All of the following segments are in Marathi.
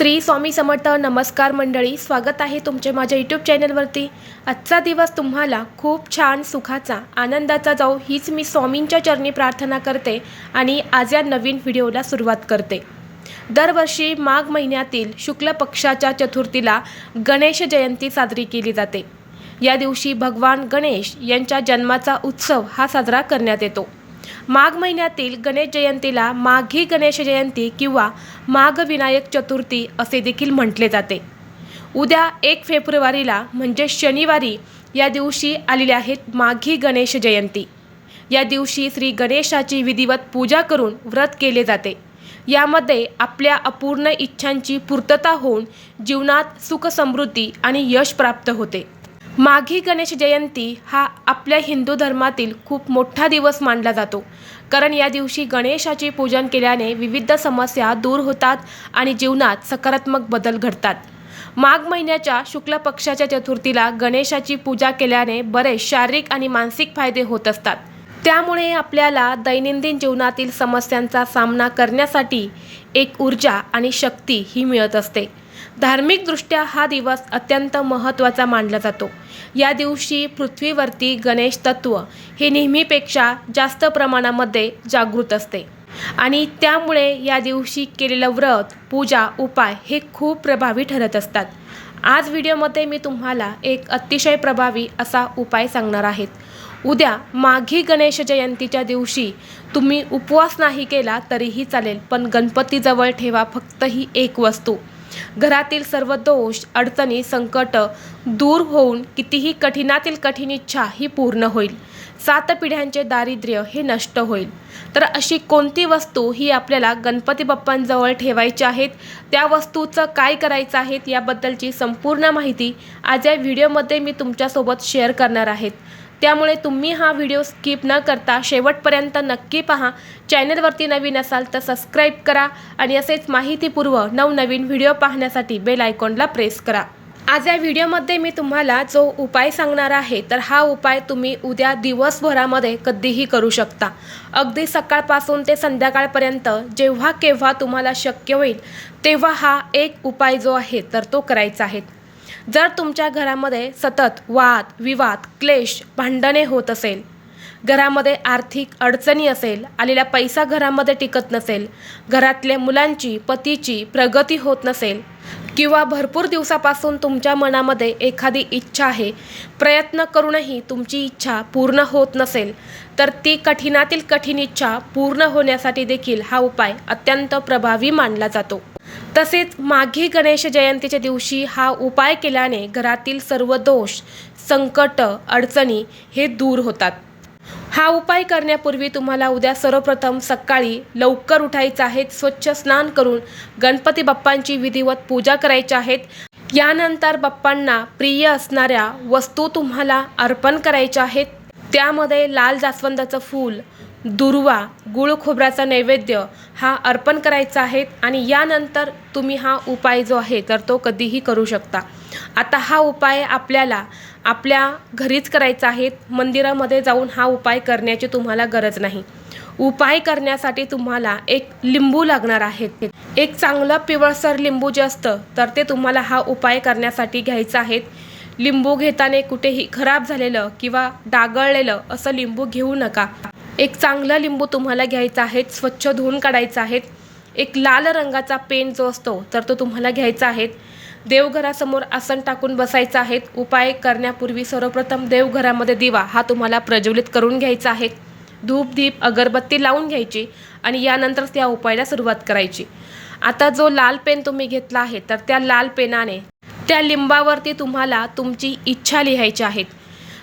श्री स्वामी समर्थ नमस्कार मंडळी स्वागत आहे तुमचे माझ्या यूट्यूब चॅनलवरती आजचा दिवस तुम्हाला खूप छान सुखाचा आनंदाचा जाऊ हीच मी स्वामींच्या चरणी प्रार्थना करते आणि आज या नवीन व्हिडिओला सुरुवात करते. दरवर्षी माघ महिन्यातील शुक्ल पक्षाच्या चतुर्थीला गणेश जयंती साजरी केली जाते. या दिवशी भगवान गणेश यांच्या जन्माचा उत्सव हा साजरा करण्यात येतो. माघ महिन्यातील गणेश जयंतीला माघी गणेश जयंती किंवा माघ विनायक चतुर्थी असे देखील म्हटले जाते. उद्या एक फेब्रुवारीला म्हणजे शनिवारी या दिवशी आलेल्या आहेत माघी गणेश जयंती. या दिवशी श्री गणेशाची विधिवत पूजा करून व्रत केले जाते. यामध्ये आपल्या अपूर्ण इच्छांची पूर्तता होऊन जीवनात सुख समृद्धी आणि यश प्राप्त होते. माघी गणेश जयंती हा आपल्या हिंदू धर्मातील खूप मोठा दिवस मानला जातो. कारण या दिवशी गणेशाचे पूजन केल्याने विविध समस्या दूर होतात आणि जीवनात सकारात्मक बदल घडतात. माघ महिन्याच्या शुक्ल पक्षाच्या चतुर्थीला गणेशाची पूजा केल्याने बरेच शारीरिक आणि मानसिक फायदे होत असतात. त्यामुळे आपल्याला दैनंदिन जीवनातील समस्यांचा सामना करण्यासाठी एक ऊर्जा आणि शक्ती ही मिळत असते. धार्मिकदृष्ट्या हा दिवस अत्यंत महत्त्वाचा मानला जातो. या दिवशी पृथ्वीवरती गणेश तत्व हे नेहमीपेक्षा जास्त प्रमाणामध्ये जागृत असते. आणि त्यामुळे या दिवशी केलेलं व्रत पूजा उपाय हे खूप प्रभावी ठरत असतात. आज व्हिडिओमध्ये मी तुम्हाला एक अतिशय प्रभावी असा उपाय सांगणार आहेत. उद्या माघी गणेश जयंतीच्या दिवशी तुम्ही उपवास नाही केला तरीही चालेल पण गणपतीजवळ ठेवा फक्त ही एक वस्तू. घरातील सर्व दोष अडचणी संकट दूर होऊन कितीही कठीणातील कठीण इच्छा ही पूर्ण होईल. सात पिढ्यांचे दारिद्र्य हे नष्ट होईल. तर अशी कोणती वस्तू ही आपल्याला गणपती बाप्पांजवळ ठेवायची आहेत? त्या वस्तूचं काय करायचं आहे? याबद्दलची संपूर्ण माहिती आज या व्हिडिओमध्ये मी तुमच्यासोबत शेअर करणार आहेत त्यामुळे तुम्ही हा व्हिडिओ स्किप न करता शेवटपर्यंत नक्की पहा. चॅनलवरती नवीन असाल तर सबस्क्राईब करा आणि असेच माहितीपूर्व नवनवीन व्हिडिओ पाहण्यासाठी बेल आयकॉनला प्रेस करा. आज या व्हिडिओमध्ये मी तुम्हाला जो उपाय सांगणार आहे तर हा उपाय तुम्ही उद्या दिवसभरामध्ये कधीही करू शकता. अगदी सकाळपासून ते संध्याकाळपर्यंत जेव्हा केव्हा तुम्हाला शक्य होईल तेव्हा हा एक उपाय जो आहे तर तो करायचा आहे. जर तुमच्या घरामध्ये सतत वाद विवाद क्लेश भांडणे होत असेल घरामध्ये आर्थिक अडचणी असेल आलेला पैसा घरामध्ये टिकत नसेल घरातल्या मुलांची पतीची प्रगती होत नसेल किंवा भरपूर दिवसापासून तुमच्या मनामध्ये एखादी इच्छा आहे प्रयत्न करूनही तुमची इच्छा पूर्ण होत नसेल तर ती कठीणातील कठीण इच्छा पूर्ण होण्यासाठी देखील हा उपाय अत्यंत प्रभावी मानला जातो. तसेच माघी गणेश जयंतीच्या दिवशी हा उपाय केल्याने घरातील सर्व दोष संकट अडचणी हे दूर होतात. हा उपाय करण्यापूर्वी तुम्हाला उद्या सर्वप्रथम सकाळी लवकर उठायचं आहे स्वच्छ स्नान करून गणपती बाप्पांची विधिवत पूजा करायची आहेत यानंतर बाप्पांना प्रिय असणाऱ्या वस्तू तुम्हाला अर्पण करायच्या आहेत. त्यामध्ये लाल जास्वंदाचं फूल दुर्वा गुळ खोबऱ्याचा नैवेद्य हा अर्पण करायचा आहे आणि यानंतर तुम्ही हा उपाय जो आहे तर तो कधीही करू शकता. आता हा उपाय आपल्याला आपल्या घरीच करायचा आहे. मंदिरामध्ये जाऊन हा उपाय करण्याची तुम्हाला गरज नाही. उपाय करण्यासाठी तुम्हाला एक लिंबू लागणार आहे. एक चांगलं पिवळसर लिंबू जे असतं तर ते तुम्हाला हा उपाय करण्यासाठी घ्यायचं आहे. लिंबू घेताना कुठेही खराब झालेलं किंवा डागळलेलं असं लिंबू घेऊ नका. एक चांगला लिंबू तुम्हाला घ्यायचा आहे स्वच्छ धुवून काढायचा आहे एक लाल रंगाचा पेन जो असतो तर तो तुम्हाला घ्यायचा आहे. देवघरासमोर आसन टाकून बसायचं आहे. उपाय करण्यापूर्वी सर्वप्रथम देवघरामध्ये दिवा हा तुम्हाला प्रज्वलित करून घ्यायचा आहे. धूप दीप अगरबत्ती लावून घ्यायची आणि यानंतर त्या उपायाला सुरुवात करायची. आता जो लाल पेन तुम्ही घेतला आहे तर त्या लाल पेनाने त्या लिंबावरती तुम्हाला तुमची इच्छा लिहायची आहेत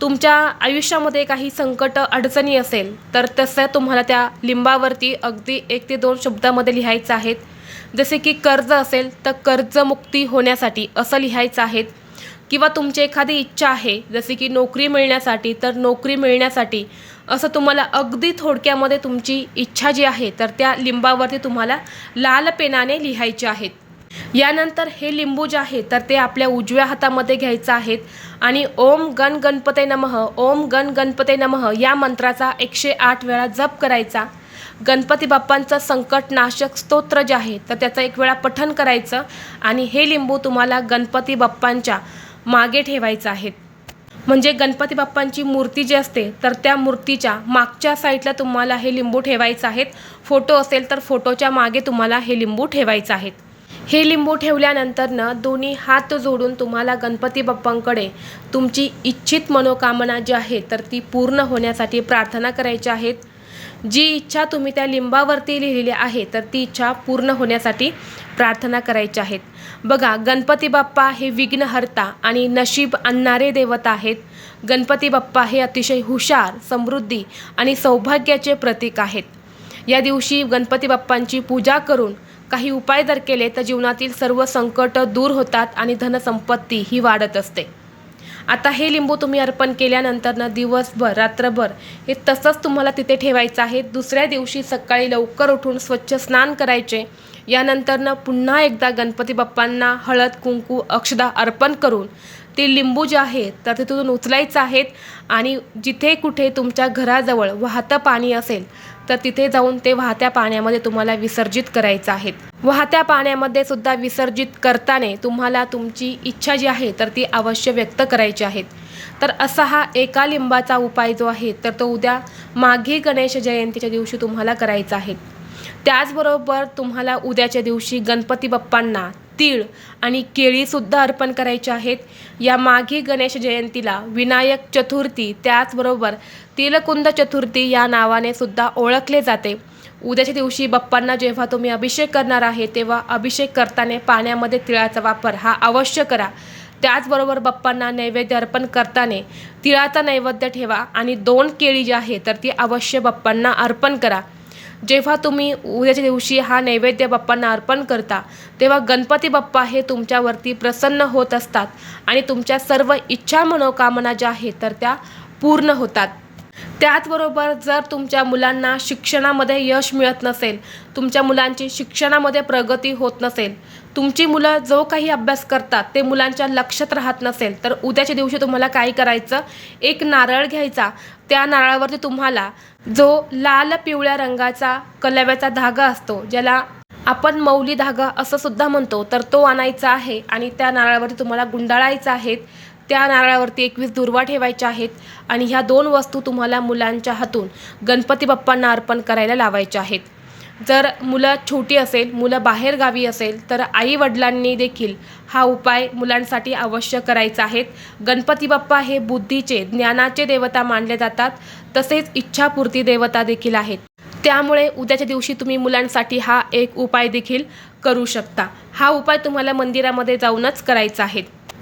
तुमच्या आयुष्यामध्ये काही संकट अडचणी असेल तर तसं तुम्हाला त्या लिंबावरती अगदी एक ते दोन शब्दामध्ये लिहायचं आहेत. जसे की कर्ज असेल तर कर्जमुक्ती होण्यासाठी असं लिहायचं आहेत. किंवा तुमची एखादी इच्छा आहे जसे की नोकरी मिळण्यासाठी तर नोकरी मिळण्यासाठी असं तुम्हाला अगदी थोडक्यामध्ये तुमची इच्छा जी आहे तर त्या लिंबावरती तुम्हाला लाल पेनाने लिहायचे आहेत. यानंतर हे लिंबू जे आहे तर ते आपल्या उजव्या हातामध्ये घ्यायचं आहेत. आणि ओम गण गणपते नमः ओम गण गणपते नमः या मंत्राचा एकशे आठ वेळा जप करायचा. गणपती बाप्पांचं संकटनाशक स्तोत्र जे आहे तर त्याचं एक वेळा पठन करायचं. आणि हे लिंबू तुम्हाला गणपती बाप्पांच्या मागे ठेवायचं आहे म्हणजे गणपती बाप्पांची मूर्ती जी असते तर त्या मूर्तीच्या मागच्या साईडला तुम्हाला हे लिंबू ठेवायचं आहेत. फोटो असेल तर फोटोच्या मागे तुम्हाला हे लिंबू ठेवायचं आहेत. हे लिंबू ठेवल्यानंतरनं दोन्ही हात जोडून तुम्हाला गणपती बाप्पांकडे तुमची इच्छित मनोकामना जी आहे तर ती पूर्ण होण्यासाठी प्रार्थना करायची आहेत जी इच्छा तुम्ही त्या लिंबावरती लिहिलेली आहे तर ती इच्छा पूर्ण होण्यासाठी प्रार्थना करायची आहेत बघा गणपती बाप्पा हे विघ्नहर्ता आणि नशीब आणणारे देवता आहेत. गणपती बाप्पा हे अतिशय हुशार समृद्धी आणि सौभाग्याचे प्रतीक आहेत. या दिवशी गणपती बाप्पांची पूजा करून काही उपाय जर केले तर जीवनातील सर्व संकट दूर होतात आणि धनसंपत्ती ही वाढत असते. आता हे लिंबू तुम्ही अर्पण केल्यानंतरनं दिवसभर रात्रभर हे तसंच तुम्हाला तिथे ठेवायचं आहे. दुसऱ्या दिवशी सकाळी लवकर उठून स्वच्छ स्नान करायचे. यानंतरनं पुन्हा एकदा गणपती बाप्पांना हळद कुंकू अक्षदा अर्पण करून ते लिंबू जे आहे तर तिथून उचलायचं आहेत आणि जिथे कुठे तुमच्या घराजवळ वाहतं पाणी असेल तर तिथे जाऊन ते वाहत्या पाण्यामध्ये तुम्हाला विसर्जित करायचं आहे. वाहत्या पाण्यामध्ये सुद्धा विसर्जित करताना तुम्हाला तुमची इच्छा जी आहे तर ती अवश्य व्यक्त करायची आहेत तर असा हा एका लिंबाचा उपाय जो आहे तर तो उद्या माघी गणेश जयंतीच्या दिवशी तुम्हाला करायचा आहे. त्याचबरोबर तुम्हाला उद्याच्या दिवशी गणपती बाप्पांना तीळ आणि केळीसुद्धा अर्पण करायचे आहेत. या माघी गणेश जयंतीला विनायक चतुर्थी त्याचबरोबर तिलकुंद चतुर्थी या नावाने सुद्धा ओळखले जाते. उद्याच्या दिवशी बाप्पांना जेव्हा तुम्ही अभिषेक करणार आहे तेव्हा अभिषेक करताना पाण्यामध्ये तिळाचा वापर हा अवश्य करा. त्याचबरोबर बाप्पांना नैवेद्य अर्पण करताना तिळाचा नैवेद्य ठेवा आणि दोन केळी जी आहे तर ती अवश्य बाप्पांना अर्पण करा. जेव्हा तुम्ही उद्याच्या दिवशी हा नैवेद्य बाप्पांना अर्पण करता तेव्हा गणपती बाप्पा हे तुमच्यावरती प्रसन्न होत असतात आणि तुमच्या सर्व इच्छा मनोकामना ज्या आहेत तर त्या पूर्ण होतात. त्याचबरोबर जर तुमच्या मुलांना शिक्षणामध्ये यश मिळत नसेल तुमच्या मुलांची शिक्षणामध्ये प्रगती होत नसेल तुमची मुलं जो काही अभ्यास करतात ते मुलांच्या लक्षात राहत नसेल तर उद्याच्या दिवशी तुम्हाला काय करायचं? एक नारळ घ्यायचा. त्या नारळावरती तुम्हाला जो लाल पिवळ्या रंगाचा कलव्याचा धागा असतो ज्याला आपण मौली धागा असं सुद्धा म्हणतो तर तो आणायचा आहे आणि त्या नारळावरती तुम्हाला गुंडाळायचा आहे. त्या नारळावरती एकवीस दुर्वा ठेवायच्या आहेत आणि ह्या दोन वस्तू तुम्हाला मुलांच्या हातून गणपती बाप्पांना अर्पण करायला लावायच्या आहेत. जर मुलं छोटी असेल मुलं बाहेर गावी असेल तर आई वडिलांनी देखील हा उपाय मुलांसाठी अवश्य करायचा आहेत गणपती बाप्पा हे बुद्धीचे ज्ञानाचे देवता मानले जातात तसेच इच्छापूर्ती देवता देखील आहेत. त्यामुळे उद्याच्या दिवशी तुम्ही मुलांसाठी हा एक उपाय देखील करू शकता. हा उपाय तुम्हाला मंदिरामध्ये जाऊनच करायचा आहे.